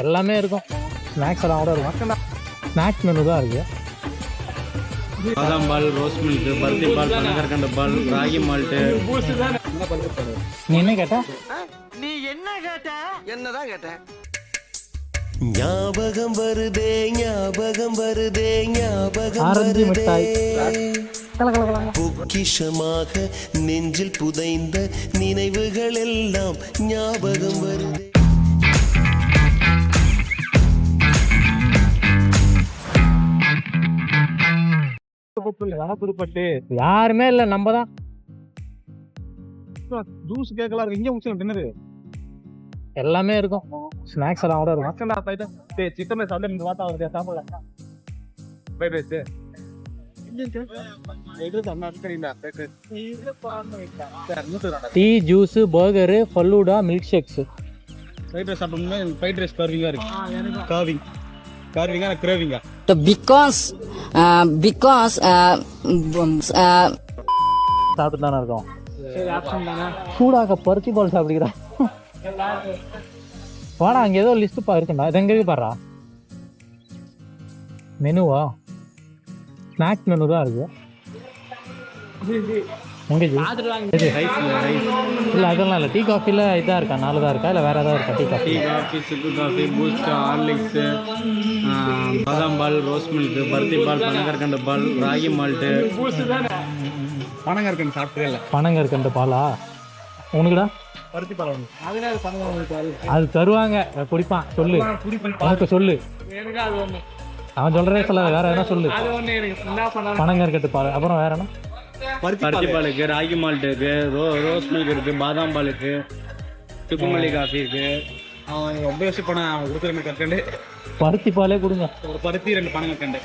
எல்லாமே இருக்கும். ஸ்நாக்ஸ் எல்லாம் கூட இருக்கும் ஸ்நாக்ஸ் மெனு தான் இருக்கு. பாதாம் பால் ரோஸ் மில்க் பருத்தி பால் பனகற்கண்டு பால் ராகி மால்ட்டு. நீ என்ன கேட்ட? என்னதான் கேட்டேன் ஞாபகம் வருதே ஞாபகம் வருதே ஞாபகம் ஆரஞ்சு மிட்டாய். பொக்கிஷமாக நெஞ்சில் புதைந்த நினைவுகள் எல்லாம் ஞாபகம் வருதே. புதுப்பட்டு. யாருமே இல்லை நம்ம தான் ஜூஸ் கேக்கலாம் இருக்கு. இங்கே முடிச்சு டின்னரு எல்லாமே இருக்கும். ஸ்நாக்ஸ் எல்லாம் கூட இருக்கும். மச்சண்டா போயிட்டு டே சிக்கன் சாப்பிட இந்த வாத்தா வருது சாப்பிடல. Fried rice tea juice burger falooda milk shakes fried rice சாப்பிட்டோம்னா ஃப்ரைட் ரைஸ் கர்விங்கா இருக்கு. காவிங் கார்விங்கா கிரேவிங்கா because uh, because uh, uh, சாப்பிட்டு தானே? இருக்கோம் சூடாக பருத்தி பால் சாப்பிடுகிறா. வாடா அங்கே ஏதோ லிஸ்ட் பா இருக்குண்டா. இது எங்கே பாடுறா? மெனுவா? ஸ்நாக்ஸ் மெனு தான் இருக்கு. உங்க ஜி ரைஸ் ரைஸ் இல்லை அதெல்லாம் இல்லை. டீ காஃபியில் இதாக இருக்கா? நாலு தான் இருக்கா? இல்லை வேறு ஏதாவது இருக்கா? டீ காஃபி டீ காஃபி சுக்கு காஃபி பூஸ்ட் ஹார்லிக்ஸ் பாதாம் பால் ரோஸ் மில்க் பருத்தி பால் பனகற்கண்டு பால் ராகி மால்ட்டு. பணங்க இருக்குன்னு சாப்பிட்டே இல்லை. பனங்கற்கண்டு பாலா? உனக்குடா? பருத்தி பழம் அது தருவாங்க. அதை குடிப்பான். சொல்லு. உனக்கு சொல்லு. அவன் சொல்றதே சொல்ல. வேற என்ன சொல்லு பனங்கற்கண்டு பால். அப்புறம் வேற என்ன? பருத்தி பால் இருக்கு ராகி மால்ட் இருக்கு ரோ ரோஸ் மில்க் இருக்கு பாதாம் பால் இருக்கு சுக்குமல்லி காஃபி இருக்கு. அவன் ரொம்ப வருஷம் பணம் அவன் கொடுக்குற மாதிரி கற்கண்டு. பருத்தி பாலே கொடுங்க. ஒரு பருத்தி ரெண்டு பணம் கற்கண்டு.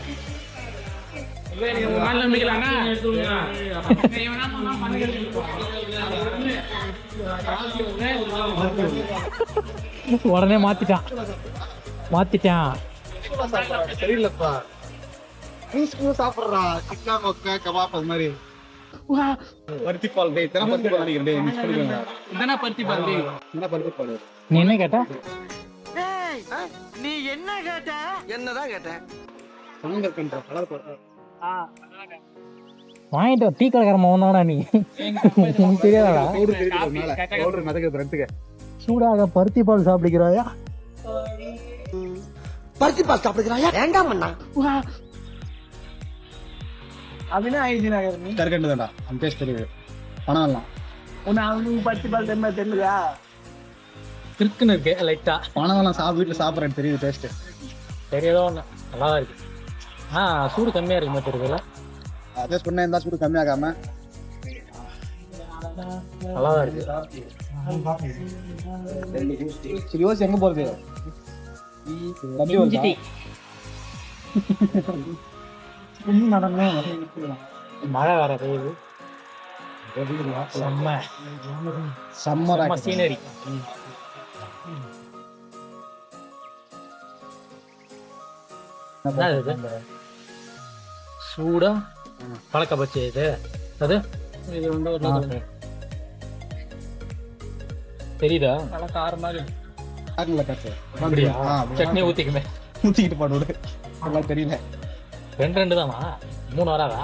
உடனே மாத்திட்டான். மாத்திட்டான். சரியில்லப்பா. சாப்பிட்றா சிக்கா மொக்க கபாப் அது மாதிரி. பருத்தி பால் டேய் இத்தனை பருத்தி பால் நினைக்கிறேன் டேய் மிஸ் பண்ணிக்கோங்க இதனா பருத்தி பாருங்க என்ன பருத்தி பால் நீ என்ன கேட்ட? நீ என்ன கேட்ட? என்னதான் கேட்டேன் பணங்கற்கண்டு கலர் போடுற வாங்கிட்டு வா, டீ கடைக்காரன் மகன்தாடா நீ. உனக்கு தெரியாதாடா பவுடர் சூடாக பருத்தி பால் சாப்பிடுகிறாயா? பருத்தி பால் சாப்பிடுகிறாயா வேண்டாம் அண்ணா அப்படின்னா ஐடி நகர் கற்கண்டு தான்டா அந்த டேஸ்ட் தெரியுது பணம் எல்லாம் உன்னை அவனுக்கு பருத்தி பால் தெரியுமா தெரியுதா? இருக்குன்னு இருக்கு லைட்டா. பணம் எல்லாம் சாப்பிட்டு வீட்டில் சாப்பிட்றேன் தெரியுது டேஸ்ட் தெரியதோ ஒன்று நல்லா தான் இருக்கு. ஆ சூடு கம்மியாக இருக்கு மாதிரி இருக்குல்ல அதே சொன்னேன் இருந்தா சூடு கம்மியாகாம. நல்லா தான் இருக்கு. சரி யோசி எங்க போறது? டீ மழை வர பெய்யுது. செம்ம. சம்மர் செம்ம சீனரி சூடா? பழக்க பச்சை இது? அது? இது வந்து ஒரு தெரியுதா? நல்ல காரம் அப்படியா? சட்னி ஊத்திக்குமே. ஊத்திக்கிட்டு பாடு எல்லாம் தெரியல. ரெண்டு ரெண்டு தானா மூணு வராதா?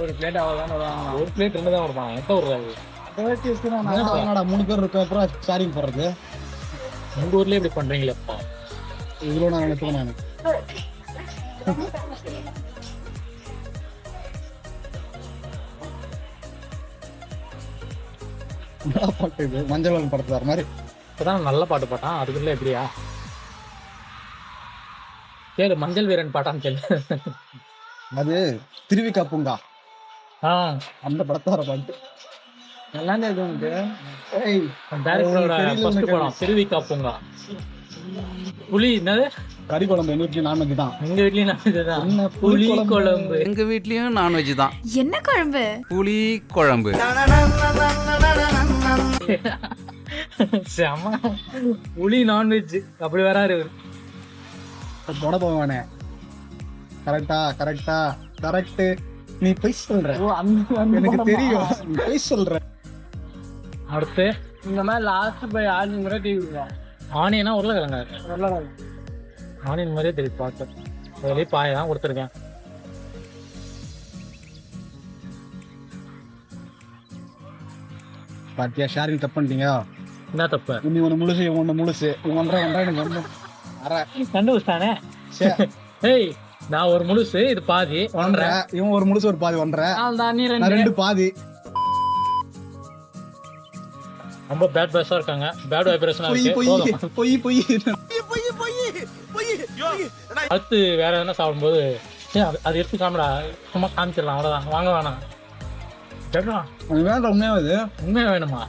ஒரு பிளேட் வருவாங்க ஒரு பிளேட் ரெண்டு தான் வருமா? எந்த ஒரு மூணு பேர் இருக்க அப்புறம் ஷேரிங் போடுறது. உங்க ஊர்லயே இப்படி பண்றீங்களேப்பா இவ்வளோ நான் நினைச்சுக்கணும் நான். பாட்டு இது? மஞ்சள் வர மாதிரி. இப்பதான் நல்ல பாட்டு பாட்டான். அதுக்குள்ள எப்படியா? கேளு மஞ்சள் வீரன் பாட்டான்னு கேளு. அது திருவிக்கா பூங்கா. ஆ. அந்த படத்தை வர பாட்டு. எல்லாம் தெரியுது உனக்கு. ஏய் டைரக்டரோட ஃபர்ஸ்ட். படம் திருவிக்கா பூங்கா. புலி என்னது? கறி குழம்பு எங்க வீட்லயும் நான்வெஜ் தான். எங்க வீட்லயும் நான் இதுதான் என்ன புலி குழம்பு? எங்க வீட்லயும் நான்வெஜ் தான். என்ன குழம்பு? புளி குழம்பு. செம. புலி நான்வெஜ் அப்படி வராரு இவரு. தொட போவானே கரெக்டா கரெக்டா கரெக்ட் நீ பொய் சொல்ற. எனக்கு தெரியும். நீ பொய் சொல்ற. அடுத்து? இந்த மாதிரி லாஸ்ட் போய் ஆறு முறை டிவி விடுவோம் ஆனியனா உருளைக்கிழங்க? நல்லா ஆனியன் மாதிரியே தெரியுது பார்க்க அதுலேயே பாயை தான் கொடுத்துருக்கேன். பாத்தியா ஷேரிங் தப்பு பண்ணிட்டீங்க? என்ன தப்பு? நீ ஒன்று முழுசு இவன் ஒன்று முழுசு ஒன்றரை ஒன்றரை எனக்கு ஒன்று அரை. ஏய் நான் ஒரு முழுசு இது பாதி ஒன்றரை. இவன் ஒரு முழுசு ஒரு பாதி ஒன்றரை. தான் நீ ரெண்டு. பாதி. ரொம்ப பேட் பேஸா இருக்காங்க. பேட் வைப்ரேஷனா பொய் இருக்கு. பொய். பொய் அடுத்து வேற எதனா சாப்பிடும்போது அது- எடுத்து காமிடா சும்மா காமிச்சிடலாம் அவ்வளவுதான். வாங்க வேணாம்? சரிண்ணா அது வேண்டாம் உண்மையாக இது? உண்மையா வேணுமா?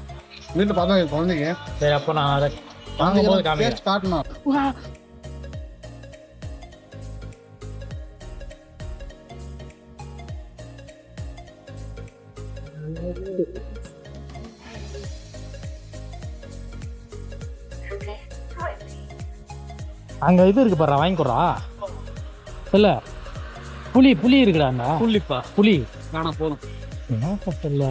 வீட்டில் பார்த்தா என் குழந்தைங்க. சரி அப்போ நான் அதை வாங்கும்போது காமிக்கிறேன். டேஸ்ட் அங்க இது இருக்கு பாரு வாங்கிக்கிறா இல்ல புலி புலி இருக்குடாண்ணா புள்ளிப்பா புலி. வேணா போதும்.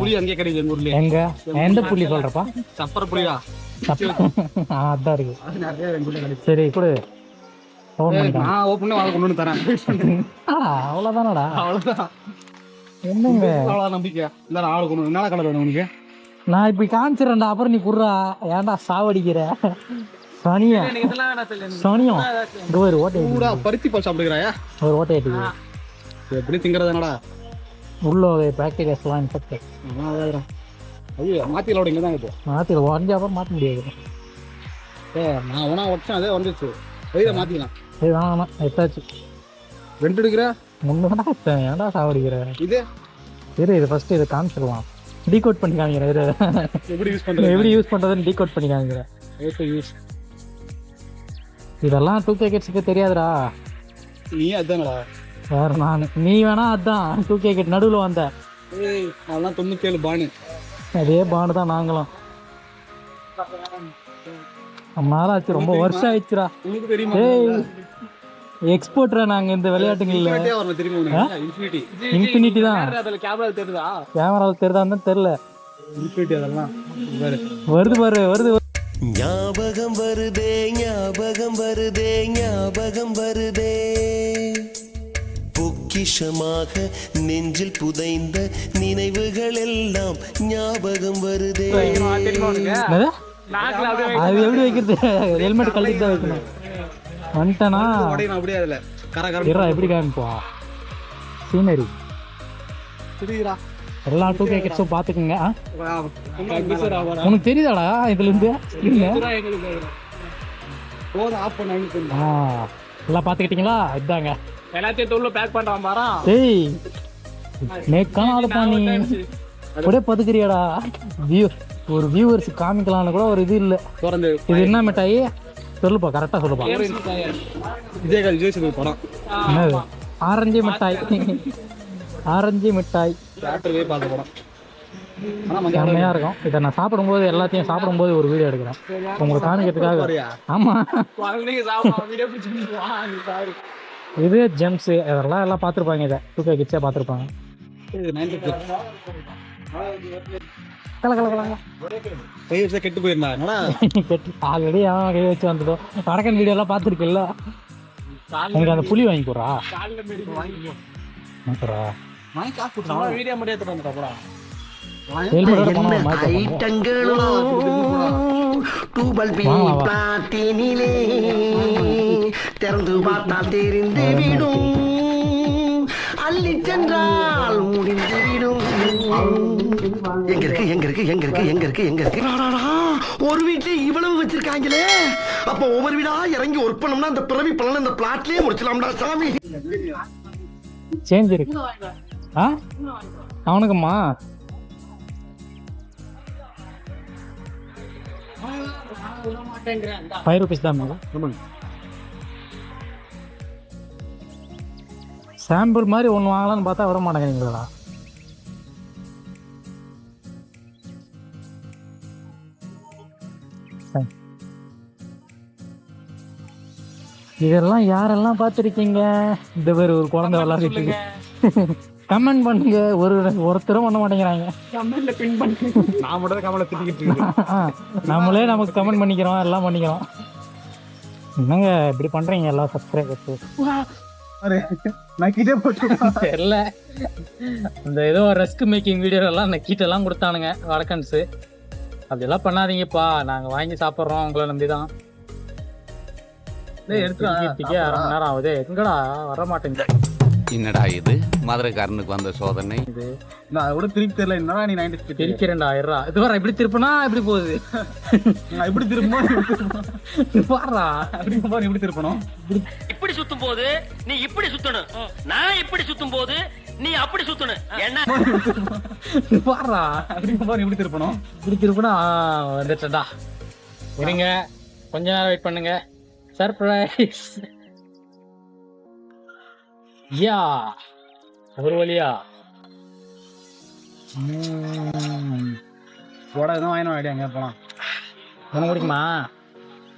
புளி அங்கேயே கிடைக்குது எங்க ஊர்லயே. எங்க? எந்த புலி சொல்றப்பா? சப்பர புளியா ஆ, அதான் இருக்கு. ஊர்ல சரி கொடு. நான் ஓப்பன் பண்ணி கொண்டு வந்து தரேன். ஆ, அவ்வளவுதானடா. அவ்வளவுதான். என்னங்க? அவ்வளோ நம்பிக்கை? இல்லை ஆளு கொண்டு என்ன கலர் வேணும் உனக்கு? நான் இப்படி காமிச்சிடறேன்டா அப்புறம் நீ குடுறா. ஏன்டா சாவடிக்கிற? சனியா? இதெல்லாம் வேணாம் சொல்லு சனியம் இங்க ஒரு ஓட்டை ஏத்துக்கு. பருத்தி பால் சாப்பிடுகிறாயா ஒரு ஓட்டை ஏற்றுக்கு எப்படி திங்கிறது என்னடா? உள்ள பாக்டீரியாஸ்லாம் இன்ஃபெக்ட் ஐயோ மாத்திகளோட இங்கே தான் மாற்றி உடஞ்ச அப்புறம் மாற்ற முடியாது. ஏ நான் உனா உடச்சேன் அதே வந்துச்சு வயிறை மாத்திக்கலாம். சரி வேணாம் எத்தாச்சு ரெண்டு முன்னடா ஏன்டா சாவடிக்கிற? இது? இரு இது ஃபர்ஸ்ட் இதை காமிச்சிருவான் டீகோட் பண்ணி காமிக்கிறேன் இரு. எப்படி யூஸ் பண்ணுறது எப்படி யூஸ் பண்ணுறதுன்னு டீகோட் பண்ணி காமிக்கிறேன். யூஸ் இதெல்லாம் டூ கே கிட்ஸுக்கு தெரியாதுடா. நீ அதுதானடா வேற நான் நீ வேணா அதான் டூ கே கிட் நடுவில் வந்த. அதெல்லாம் தொண்ணூத்தேழு பானு அதே பாண்டு தான் நாங்களும். ரொம்ப நாள் ஆச்சு ரொம்ப வருஷம் ஆயிடுச்சுடா. உனக்கு தெரியுமா? எக்ஸ்போர்ட்ரா நாங்க இந்த விளையாட்டுங்கள்ல இன்ஃபினிட்டி இன்ஃபினிட்டி தான். அதுல கேமரா தெரியுதா? கேமராவில் தெரியுதான்னு தெரியல. இன்ஃபினிட்டி அதெல்லாம். வருது. பாரு வருது. ஞாபகம் வருதே ஞாபகம் வருதே ஞாபகம் வருதே. பொக்கிஷமாக நெஞ்சில் புதைந்த நினைவுகள் எல்லாம் ஞாபகம் வருதே. அது எப்படி வைக்கிறது? ஹெல்மெட் கழட்டி தான் வைக்கணும். வந்துட்டேனா? உடையணும் அப்படியே அதில் கர கர இருடா எப்படி காமிப்பா சீனரி. தெரியுதா எல்லா டூ கே கிட்ஸும் பார்த்துக்குங்க உனக்கு தெரியுதாடா இதுல இருந்து பண்ண எல்லாம் பார்த்துக்கிட்டீங்களா? இதாங்க. எல்லாத்தையும் தொழில் பேக் பண்றான் பாரா டேய் நேக்கான நீ அப்படியே பதுக்குறியாடா. வியூ ஒரு வியூவர்ஸ் காமிக்கலாம்னு கூட ஒரு இது இல்லை. இது என்ன மிட்டாயி? சொல்லுப்பா கரெக்டாக சொல்லுப்பா. விஜயகாந்த் விஜய் சேதுபதி படம். என்னது? ஆரஞ்சு மிட்டாய். ஆரஞ்சு மிட்டாய். தேட்டர் போய் பார்த்த படம். ஆனால் மதியம் செம்மையா இருக்கும். இதை நான் சாப்பிடும்போது எல்லாத்தையும் சாப்பிடும்போது ஒரு வீடியோ எடுக்கிறேன். உங்களுக்கு காமிக்கிறதுக்காக. வரியா ஆமா. குழந்தைங்க சாப்பிடுவாங்க வீடியோ பிடிச்சி வாங்க பாரு இது ஜெம்ஸ் இதெல்லாம் எல்லாம் பார்த்துருப்பாங்க இதை. டூ கே கிட்ஸே பார்த்துருப்பாங்க கல கல கல கை வச்சா கெட்டு போயிருந்தா? என்னடா? ஆல்ரெடி அவன் கை வச்சு வந்ததோ வடக்கன் வீடியோ எல்லாம் பார்த்துருக்குல்ல? எனக்கு அந்த புளி வாங்கி போறா வாங்கிக்கிறா வாங்கி காசு கொடுத்தா வீடியோ மட்டும் எடுத்துட்டு வந்துட்டா திறந்து பார்த்தால் தெரிந்து விடும். அள்ளி சென்றால் முடிந்து விடும் எங்க இருக்கு எங்க இருக்கு எங்க இருக்கு எங்க இருக்கு எங்க இருக்கு அடாடா, ஒரு வீட்லயே இவ்வளவு வச்சிருக்காங்களே. அப்ப ஒவ்வொரு வீடா இறங்கி ஒர்க் பண்ணோம்னா அந்த பிறவி பலன் அந்த பிளாட்லயே முடிச்சலாம்டா சாமி. சேஞ்ச் இருக்கு. ஆ? அவனுக்குமா? ஃபைவ் ருபீஸ் தான் மேடம். சாம்பிள் மாதிரி ஒன்று வாங்கலாம்னு பார்த்தா விட மாட்டேங்கிறீங்களா. இதெல்லாம் யாரெல்லாம் பார்த்துருக்கீங்க? இந்த பேர் ஒரு குழந்தை விளாண்டுட்டு இருக்கு. கமெண்ட் பண்ணுங்க. ஒரு ஒருத்தரும் பண்ண மாட்டேங்கிறாங்க. கமெண்ட்ல பின் பண்ணி நான் மட்டும் தான் கமலை திட்டிக்கிட்டு நம்மளே நமக்கு கமெண்ட் பண்ணிக்கிறோம். எல்லாம் பண்ணிக்கிறோம். என்னங்க இப்படி பண்றீங்க எல்லா சப்ஸ்கிரைபர்ஸ் நக்கிட்டே போட்டு தெரியல இந்த ஏதோ ரெஸ்க் மேக்கிங் வீடியோ எல்லாம் நக்கீட்டெல்லாம் கொடுத்தானுங்க வடக்கன்ஸு அப்படியெல்லாம் பண்ணாதீங்கப்பா. நாங்கள் வாங்கி சாப்பிட்றோம் உங்களை நம்பி தான் எடுத்து அரை மணி நேரம் ஆகுது. எங்கடா? வர மாட்டேங்குது என்னடா இது? மதுரைக்காரனுக்கு வந்த சோதனை. நான் கூட திருப்பி தெரியல என்னடா நீ நைன்டி ஸ்பீட் தெரிக்கிறேன்டா ஆயிரம் இது வர இப்படி திருப்பினா இப்படி போகுது. நான் இப்படி திரும்ப பாடுறா அப்படி பாரு இப்படி திருப்பணும்? இப்படி சுத்தும் போது நீ இப்படி சுத்தணும். நான் இப்படி சுத்தும் போது நீ அப்படி சுத்தணும். என்ன? பாடுறா அப்படி பாரு இப்படி திருப்பணும்? இப்படி திருப்பினா வந்துட்டா இருங்க. கொஞ்ச நேரம் வெயிட் பண்ணுங்க. சர்ப்ரைஸ் யா ஒரு வழியா. போட எதுவும் வாங்கின ஐடியா எங்க போலாம். உனக்கு பிடிக்குமா?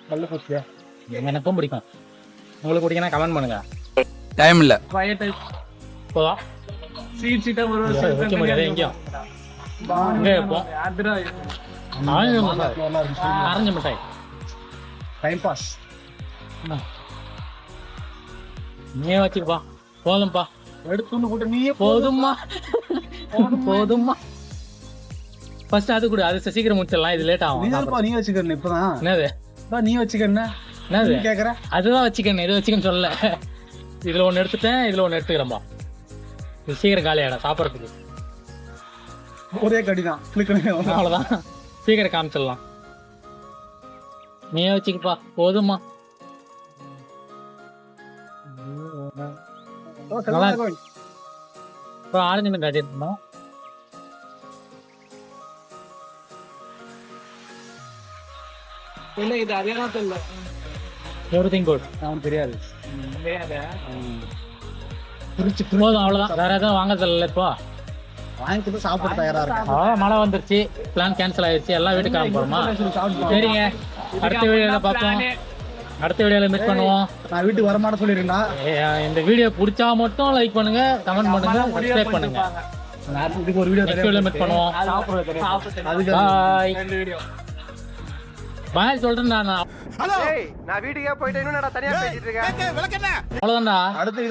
கல்லு போச்சியா? எனக்கும் பிடிக்கும். உங்களுக்கு பிடிக்குன்னா கமெண்ட் பண்ணுங்க. டைம் இல்ல. போதா சீட் சீட்டா ஒரு வைக்க முடியாது எங்கேயும் எங்க வைப்போம் ஆரஞ்சு மிட்டாய். டைம் பாஸ் நீயே வச்சுக்கப்பா. போதும்பா. எடுத்துன்னு கூட்ட நீயே போதும்மா. போதும்மா. ஃபர்ஸ்ட் அது கூட. அது சீக்கிரம் முடிச்சிடலாம். இது லேட் ஆகும். தான்ப்பா நீ வச்சுக்கிறேன் இப்பதான். என்னது? நீ வச்சுக்கிறேன் என்னது? நீ கேக்குற? அதுதான் வச்சுக்கணும் இது வச்சுக்கன்னு சொல்லல. இதுல ஒன்று எடுத்துட்டேன். இதுல ஒன்று எடுத்துக்கிறேன்பா இது சீக்கிரம் காலியாடா சாப்பிட்றதுக்கு. ஒரே கடிதான். கிளிக் அவ்வளோதான் சீக்கிரம் காமிச்சிடலாம். நீயே வச்சுக்கப்பா. போதும்மா. நல்லா இருக்கு. இப்போ ஆரஞ்சு மிட்டாய் எடுத்துருந்தோம் இல்ல இது அதேனா தெரியல எவ்ரி திங் குட் அவன் தெரியாது? போதும் அவ்வளோதான் வேற எதுவும் வாங்க தெரியல இப்போ. வாங்கிட்டு சாப்பிட தயாரா இருக்கேன். அவ்வளோ மழை வந்துருச்சு. பிளான் கேன்சல் ஆயிடுச்சு. எல்லாம் வீட்டுக்கு கிளம்ப போகிறோமா சரிங்க. அடுத்த வீடியோவில் பார்ப்போம். அடுத்த வீடியோவில் மீட் பண்ணுவோம். நான் வீட்டுக்கு வரமாட்டேன் சொல்லிருந்தா ஏ, இந்த வீடியோ பிடிச்சா மட்டும் லைக் பண்ணுங்க கமெண்ட் பண்ணுங்க சப்ஸ்கிரைப் பண்ணுங்க. இதுக்கு ஒரு வீடியோ மீட் பண்ணுவோம். அதுக்கு பாய் சொல்றேன் நான். நான் வீட்டுக்கே போயிட்டு இன்னும் தனியா பேசிட்டு இருக்கேன்? அவ்வளோதான்டா அடுத்து